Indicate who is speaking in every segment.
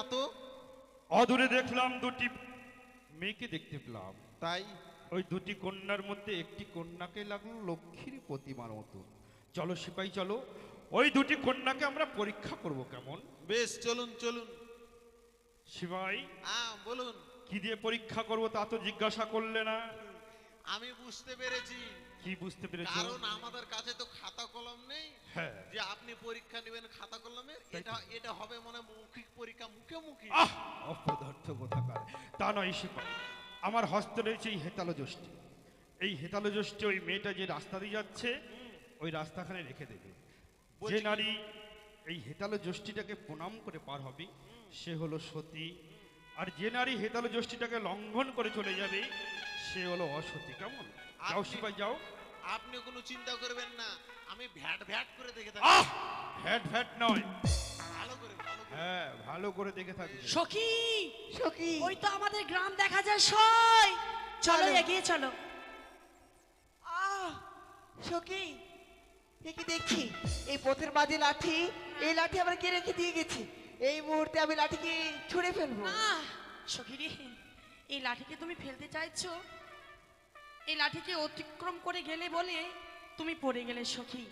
Speaker 1: না তো
Speaker 2: অদূরে দেখলাম দুটি মেয়েকে দেখতে পেলাম।
Speaker 1: তাই?
Speaker 2: ওই দুটি কন্যার মধ্যে একটি কন্যাকে লাগল লক্ষ্মীর প্রতিমার মতো। চলো সিপাই চলো। ওই দুটি কন্যাকে আমরা পরীক্ষা করব কেমন?
Speaker 1: বেশ চলুন চলুন।
Speaker 2: সিপাই
Speaker 1: বলুন।
Speaker 2: কি দিয়ে পরীক্ষা করব তা তো জিজ্ঞাসা করলে না।
Speaker 1: আমি বুঝতে পেরেছি।
Speaker 2: কি বুঝতে পেরেছি?
Speaker 1: কারণ আমাদের কাছে তো খাতা কলম নেই।
Speaker 2: হ্যাঁ।
Speaker 1: যে আপনি পরীক্ষা নেবেন খাতা কলমের এটা এটা হবে মনে মৌখিক পরীক্ষা মুখে মুখে।
Speaker 2: আহ! অপদার্থ কোথাকার। তা নয় আমার হস্ত রয়েছে এই হেতালো জষ্টি এই হেতালো জষ্টি ওই মেয়েটা যে রাস্তা দিয়ে যাচ্ছে ওই রাস্তাখানে রেখে দেবে। যে নারী এই হেতালো জষ্টিটাকে প্রণাম করে পার হবে সে হলো সতী। আর যে নারী হেতালো জষ্টিটাকে লঙ্ঘন করে চলে যাবে সে হলো অসতী। কেমন? যাও
Speaker 1: আপনি-
Speaker 2: সিপাই যাও।
Speaker 1: আপনি কোনো চিন্তা করবেন না। আমি ভ্যাট ভ্যাট করে দেখে থাকি
Speaker 2: ভ্যাট ভ্যাট নয়। হ্যাঁ ভালো করে দেখে থাকবে।
Speaker 3: সখী
Speaker 4: সখী।
Speaker 3: ওই তো আমাদের গ্রাম দেখা যায় সই। চলো। এগিয়ে চলো।
Speaker 4: আহ সখী এ কি দেখছি? এই পথের মাঝে লাঠি এই লাঠি আমরা কে রেখে দিয়ে গেছি? এই মুহূর্তে আমি লাঠিকে ছুঁড়ে ফেলব।
Speaker 3: আহ, সখী রে এই লাঠিকে তুমি ফেলতে চাইছো? এই লাঠিকে অতিক্রম করে গেলে বলে তুমি পড়ে গেলে সখী।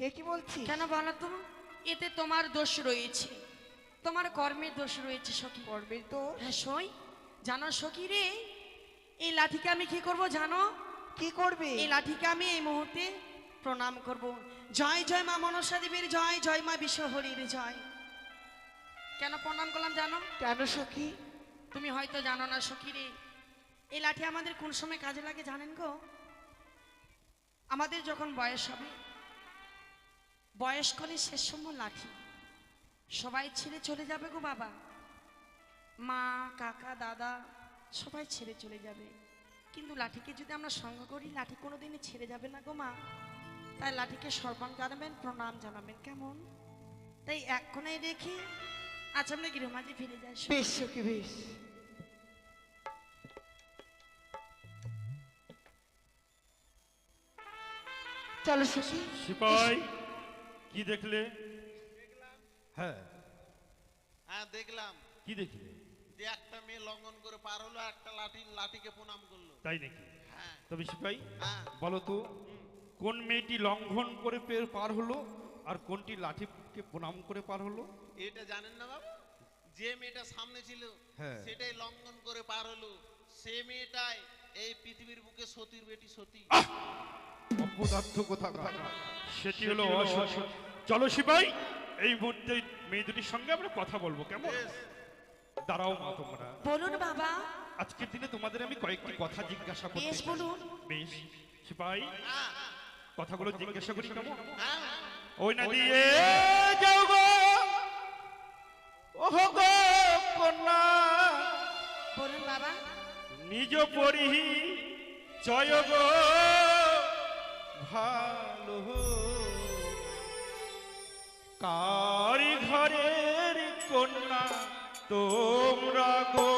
Speaker 4: এ কি বলছি
Speaker 3: কেন বলো তো? এতে তোমার দোষ রয়েছে। তোমার কর্মের দোষ রয়েছে সখী।
Speaker 4: করবে তো
Speaker 3: হ্যাঁ সই। জানো সখী রে এই লাঠিকে আমি কি করব জানো?
Speaker 4: কি করবে?
Speaker 3: এই লাঠিকে আমি এই মুহূর্তে প্রণাম করব। জয় জয় মা মনসা দেবীর জয় জয় মা বিশ্বহরির জয়। কেন প্রণাম করলাম জানো?
Speaker 4: কেন সখী?
Speaker 3: তুমি হয়তো জানো না সখী রে এই লাঠি আমাদের কোন সময় কাজে লাগে জানেন গো? আমাদের যখন বয়স হবে বয়স্কলে শেষ সময় লাঠি। সবাই ছেড়ে চলে যাবে গো বাবা। মা কাকা দাদা সবাই ছেড়ে চলে যাবে। কিন্তু লাঠিকে যদি আমরা সঙ্গ করি লাঠি কোনোদিনই ছেড়ে যাবে না গো মা। তাই লাঠিকে সম্মান জানাবেন প্রণাম জানাবেন কেমন? তাই এক কোনায় রেখে আজ আমরা গৃহমাঝে ফিরে যাই।
Speaker 4: বেশ সখী বেশ। চলো
Speaker 2: সিপাই কি দেখলে? হ্যাঁ।
Speaker 1: হ্যাঁ দেখলাম।
Speaker 2: কি দেখলে?
Speaker 1: যে একটা মেয়ে লঙ্ঘন করে পার হলো একটা লাঠি লাঠিকে প্রণাম করল।
Speaker 2: তাই নাকি?
Speaker 1: হ্যাঁ।
Speaker 2: তবে সিপাই
Speaker 1: হ্যাঁ।
Speaker 2: বলো তো কোন মেয়েটি লঙ্ঘন করে পার হলো আর কোনটি লাঠিকে প্রণাম করে পার হলো?
Speaker 1: এটা জানেন না বাবু? যে মেয়েটা সামনে ছিল
Speaker 2: হ্যাঁ।
Speaker 1: সেটাই লঙ্ঘন করে পার হলো। সে মেয়েটাই এই পৃথিবীর বুকে সতীর বেটি সতী।
Speaker 2: অপদার্থ কোথা সেটি হলো চলো সিপাই এই মুহূর্তে মেয়ে দুটির সঙ্গে আমরা কথা বলব কেমন? দাঁড়াও মা তোমরা।
Speaker 3: বলুন বাবা।
Speaker 2: আজকের দিনে তোমাদের আমি কয়েকটি কথা জিজ্ঞাসা করতে
Speaker 3: বেশ বলুন।
Speaker 2: বেশ। সিপাই কথাগুলো জিজ্ঞাসা করি কেমন? ওই না দিয়ে যাও গো। ওহ গো কন্যা।
Speaker 3: বলুন বাবা।
Speaker 2: নিজ পরিহি জয় গো। ভালো কারি ঘরের কন্যা তোমরা গো?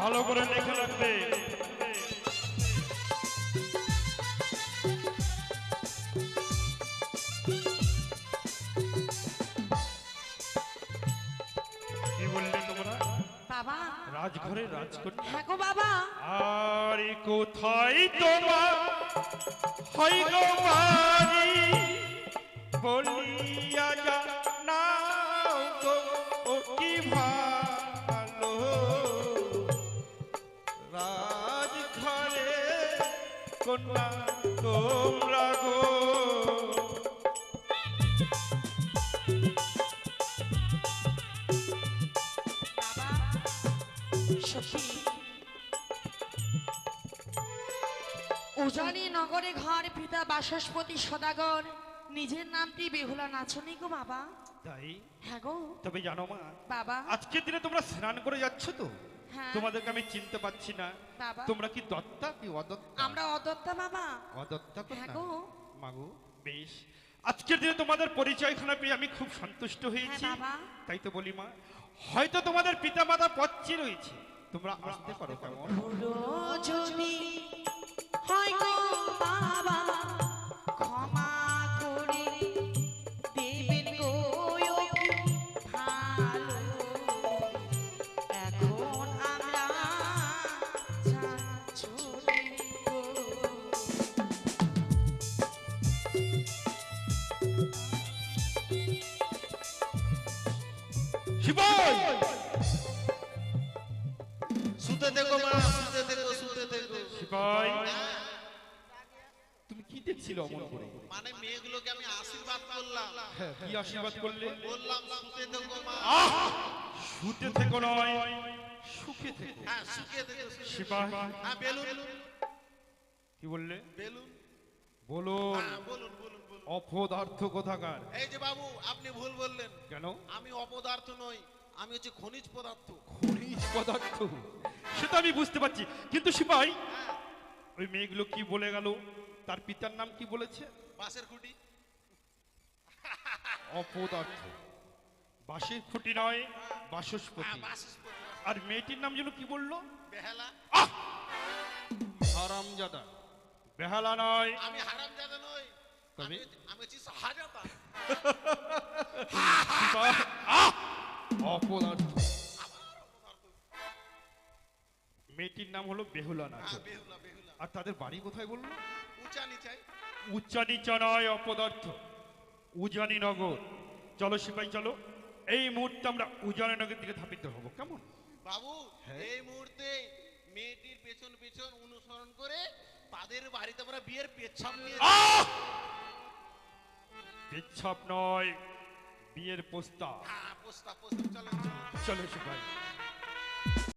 Speaker 3: ভালো
Speaker 2: করে লিখে রাখবে। রাজঘরে রাজকন্যা।
Speaker 3: হ্যাঁ গো বাবা।
Speaker 2: আর কোথায় তোমার? হয় গো বাড়ি। বলিয়া যা
Speaker 3: উজানি নগরে ঘর পিতা বাসস্পতি সদাগর নিজের নামটি বেহুলা নাচনি গো বাবা।
Speaker 2: তাই?
Speaker 3: হ্যাঁ গো।
Speaker 2: তবে জানো মা
Speaker 3: বাবা।
Speaker 2: আজকের দিনে তোমরা স্নান করে যাচ্ছ তো। তোমাদেরকে আমি চিনতে পাচ্ছি না। তোমরা কি দত্তা কি অদত্তা?
Speaker 3: আমরা অদত্তা বাবা।
Speaker 2: অদত্তা
Speaker 3: হ্যাঁ গো।
Speaker 2: মাগো বেশ। আজকের দিনে তোমাদের পরিচয় পরিচয়খানা পেয়ে আমি খুব সন্তুষ্ট হয়েছি।
Speaker 3: হ্যাঁ, বাবা।
Speaker 2: তাই তো বলি মা। হয়তো তোমাদের পিতা মাতা পচ্চি রয়েছে। তোমরা আসতে পারো কেমন?
Speaker 3: যদি হয়
Speaker 2: শিবাই
Speaker 1: শুতে দেখো মা শুতে দেখো শুতে দেখো।
Speaker 2: শিবাই। তুমি কি দেখছিলে অমন করে?
Speaker 1: মানে মেয়েগুলোকে আমি আশীর্বাদ করলাম।
Speaker 2: হ্যাঁ, কি আশীর্বাদ করলে?
Speaker 1: বললাম শুতে দেখো মা।
Speaker 2: শুতে থেকো নয় সুখে থেকো
Speaker 1: হ্যাঁ শুকে দেখো শুকে হ্যাঁ বেলুন।
Speaker 2: কি বললে?
Speaker 1: বেলুন।
Speaker 2: বলুন। অপদার্থ কোথাকার?
Speaker 1: এই যে বাবু আপনি ভুল বললেন।
Speaker 2: কেন?
Speaker 1: আমি অপদার্থ নই আমি হচ্ছে খনিজ পদার্থ।
Speaker 2: খনিজ পদার্থ? সেটা আমি বুঝতে পারছি। কিন্তু সিপাই
Speaker 1: হ্যাঁ।
Speaker 2: ওই মেয়েগুলো কি বলে গেল? তার পিতার নাম কি বলেছে?
Speaker 1: বাসের খুঁটি।
Speaker 2: অপদার্থ। বাসের খুঁটি নয় বাসস্পতি।
Speaker 1: হ্যাঁ
Speaker 2: আর মেয়েটির নাম যেন কি বলল?
Speaker 1: বেহালা।
Speaker 2: হারামজাদা। বেহালা নয়।
Speaker 1: আমি হারাম জাদা নই।
Speaker 2: অপদার্থ মেয়েটির নাম হলো বেহুলা নাচ
Speaker 1: হ্যাঁ বেহুলা বেহুলা।
Speaker 2: আর তাদের বাড়ি কোথায় বলল
Speaker 1: উঁচা নিচাই
Speaker 2: উচ্চা নিচা নয় অপদার্থ। উজানি নগর। চলো সিপাই চলো। এই মুহূর্তে আমরা উজানি নগর দিকে ধাপিত হব। কেমন?
Speaker 1: বাবু
Speaker 2: হ্যাঁ?
Speaker 1: এই মুহূর্তে মেয়েটির পেছন পেছন অনুসরণ করে তাদের বাড়িতে আমরা বিয়ের পেছাম নিয়ে!
Speaker 2: বিচ্ছাপ নয় বিয়ের প্রস্তাব।
Speaker 1: হ্যাঁ প্রস্তাব প্রস্তাব চলো চলো।
Speaker 2: চলো সিপাই